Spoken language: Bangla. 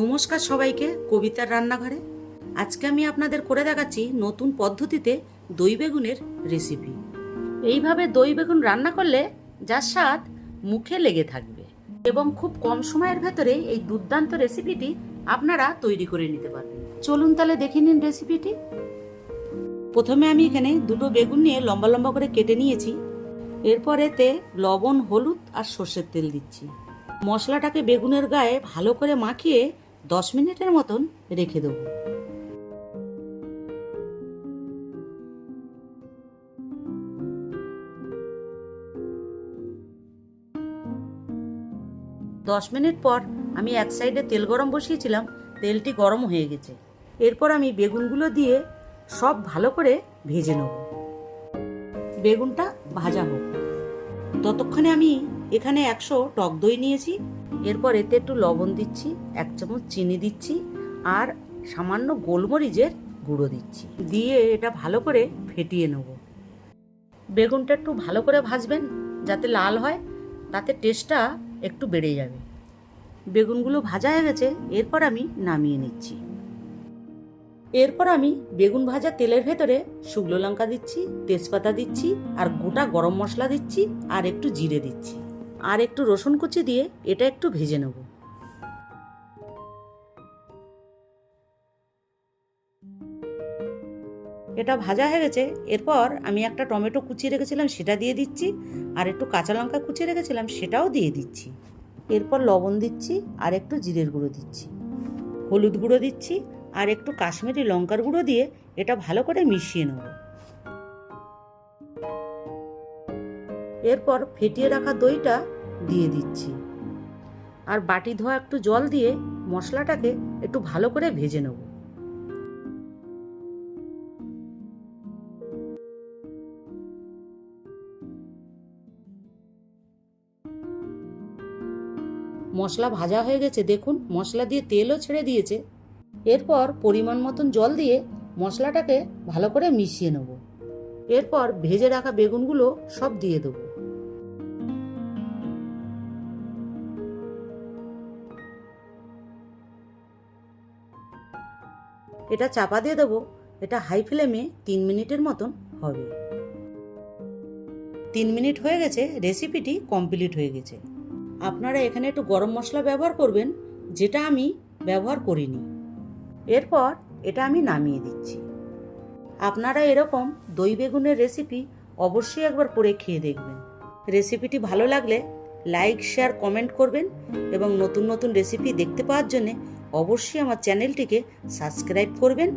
নমস্কার সবাইকে কবিতার রান্নাঘরে। আজকে আমি আপনাদের করে দেখাচ্ছি নতুন পদ্ধতিতে দই বেগুনের রেসিপি এইভাবে দই বেগুন রান্না করলে যার স্বাদ মুখে লেগে থাকবে এবং খুব কম সময়ের ভেতরে এই দুর্দান্ত রেসিপিটি আপনারা তৈরি করে নিতে পারবেন। চলুন তাহলে দেখে নিন রেসিপিটি প্রথমে আমি এখানে দুটো বেগুন নিয়ে লম্বা লম্বা করে কেটে নিয়েছি। এরপর এতে লবণ, হলুদ আর সর্ষের তেল দিচ্ছি। মশলাটাকে বেগুনের গায়ে ভালো করে মাখিয়ে দশ মিনিটের মতন রেখে দেবো। দশ মিনিট পর আমি এক সাইডে তেল গরম বসিয়েছিলাম, তেলটি গরম হয়ে গেছে। এরপর আমি বেগুনগুলো দিয়ে সব ভালো করে ভেজে নেব। বেগুনটা ভাজা হোক। ততক্ষণে আমি এখানে একশো টক দই নিয়েছি। এরপর এতে একটু লবণ দিচ্ছি, এক চামচ চিনি দিচ্ছি আর সামান্য গোলমরিচের গুঁড়ো দিচ্ছি। দিয়ে এটা ভালো করে ফেটিয়ে নেব। বেগুনটা একটু ভালো করে ভাজবেন যাতে লাল হয়, তাতে টেস্টটা একটু বেড়ে যাবে। বেগুনগুলো ভাজা হয়ে গেছে, এরপর আমি নামিয়ে নিচ্ছি। এরপর আমি বেগুন ভাজা তেলের ভেতরে শুকনো লঙ্কা দিচ্ছি, তেজপাতা দিচ্ছি আর গোটা গরম মশলা দিচ্ছি আর একটু জিরে দিচ্ছি। আর একটু রসুন কুচি দিয়ে এটা একটু ভেজে নেব। এটা ভাজা হয়ে গেছে। এরপর আমি একটা টমেটো কুচিয়ে রেখেছিলাম, সেটা দিয়ে দিচ্ছি। আর একটু কাঁচা লঙ্কা কুচিয়ে রেখেছিলাম, সেটাও দিয়ে দিচ্ছি। এরপর লবণ দিচ্ছি আর একটু জিরের গুঁড়ো দিচ্ছি। হলুদ গুঁড়ো দিচ্ছি আর একটু কাশ্মীরি লঙ্কার গুঁড়ো দিয়ে এটা ভালো করে মিশিয়ে নেব। এরপর ফেটিয়ে রাখা দইটা দিয়ে দিচ্ছি। আর বাটি ধোয়া একটু জল দিয়ে মশলাটাকে একটু ভালো করে ভেজে নেব। মশলা ভাজা হয়ে গেছে, দেখুন, মশলা দিয়ে তেলও ছেড়ে দিয়েছে। এরপর পরিমাণ মতন জল দিয়ে মশলাটাকে ভালো করে মিশিয়ে নেব। এরপর ভেজে রাখা বেগুনগুলো সব দিয়ে দেবো। এটা চাপা দিয়ে দেবো। এটা হাই ফ্লেমে তিন মিনিটের মতন হবে। তিন মিনিট হয়ে গেছে রেসিপিটি কমপ্লিট হয়ে গেছে। আপনারা এখানে একটু গরম মশলা ব্যবহার করবেন, যেটা আমি ব্যবহার করিনি। এরপর এটা আমি নামিয়ে দিচ্ছি। আপনারা এরকম দই বেগুনের রেসিপি অবশ্যই একবার করে খেয়ে দেখবেন। রেসিপিটি ভালো লাগলে লাইক, শেয়ার, কমেন্ট করবেন এবং নতুন নতুন রেসিপি দেখতে পাওয়ার জন্য অবশ্যই আমার চ্যানেলটিকে সাবস্ক্রাইব করবেন।